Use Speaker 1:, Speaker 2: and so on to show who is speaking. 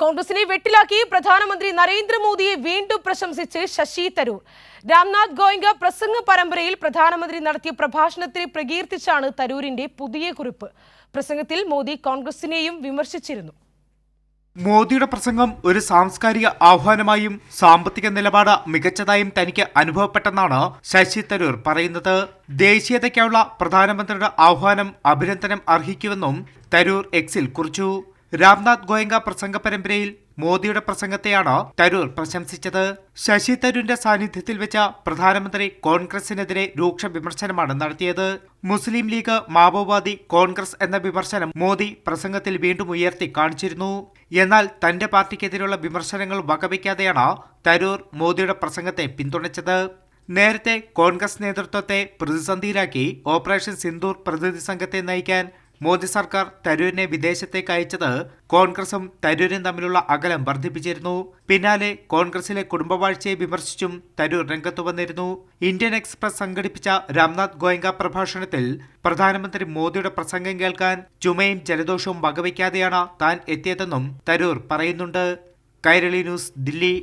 Speaker 1: കോൺഗ്രസിനെ വെട്ടിലാക്കി പ്രധാനമന്ത്രി നരേന്ദ്രമോദിയെ വീണ്ടും പ്രശംസിച്ച് ശശി തരൂർ. രാംനാഥ് ഗോയിങ്ക പ്രസംഗ പരമ്പരയിൽ പ്രധാനമന്ത്രി നടത്തിയ പ്രഭാഷണത്തെ പ്രകീർത്തിച്ചാണ് തരൂരിന്റെ പുതിയ കുറിപ്പ്. പ്രസംഗത്തിൽ മോദി കോൺഗ്രസിനെയും വിമർശിച്ചിരുന്നു.
Speaker 2: മോദിയുടെ പ്രസംഗം ഒരു സാംസ്കാരിക ആഹ്വാനമായും സാമ്പത്തിക നിലപാട് മികച്ചതായും തനിക്ക് അനുഭവപ്പെട്ടെന്നാണ് ശശി തരൂർ പറയുന്നത്. ദേശീയതയ്ക്കായുള്ള പ്രധാനമന്ത്രിയുടെ ആഹ്വാനം അഭിനന്ദനം അർഹിക്കുമെന്നും തരൂർ എക്സിൽ കുറിച്ചു. രാംനാഥ് ഗോയങ്ക പ്രസംഗ പരമ്പരയിൽ മോദിയുടെ പ്രസംഗത്തെയാണ് തരൂർ പ്രശംസിച്ചത്. ശശി തരൂരിന്റെ സാന്നിധ്യത്തിൽ വെച്ച പ്രധാനമന്ത്രി കോൺഗ്രസിനെതിരെ രൂക്ഷ വിമർശനമാണ് നടത്തിയത്. മുസ്ലിം ലീഗ് മാവോവാദി കോൺഗ്രസ് എന്ന വിമർശനം മോദി പ്രസംഗത്തിൽ വീണ്ടും ഉയർത്തി കാണിച്ചിരുന്നു. എന്നാൽ തന്റെ പാർട്ടിക്കെതിരെയുള്ള വിമർശനങ്ങൾ വകവയ്ക്കാതെയാണ് തരൂർ മോദിയുടെ പ്രസംഗത്തെ പിന്തുണച്ചത്. നേരത്തെ കോൺഗ്രസ് നേതൃത്വത്തെ പ്രതിസന്ധിയിലാക്കി ഓപ്പറേഷൻ സിന്ദൂർ പ്രതിനിധി സംഘത്തെ നയിക്കാൻ മോദി സർക്കാർ തരൂരിനെ വിദേശത്തേക്ക് അയച്ചത് കോൺഗ്രസും തരൂരും തമ്മിലുള്ള അകലം വർദ്ധിപ്പിച്ചിരുന്നു. പിന്നാലെ കോൺഗ്രസിലെ കുടുംബവാഴ്ചയെ വിമർശിച്ചും തരൂർ രംഗത്തു വന്നിരുന്നു. ഇന്ത്യൻ എക്സ്പ്രസ് സംഘടിപ്പിച്ച രാംനാഥ് ഗോയങ്ക പ്രഭാഷണത്തിൽ പ്രധാനമന്ത്രി മോദിയുടെ പ്രസംഗം കേൾക്കാൻ ചുമയും ജലദോഷവും വകവയ്ക്കാതെയാണ് താൻ എത്തിയതെന്നും തരൂർ പറയുന്നുണ്ട്. കൈരളി ന്യൂസ് ദില്ലി.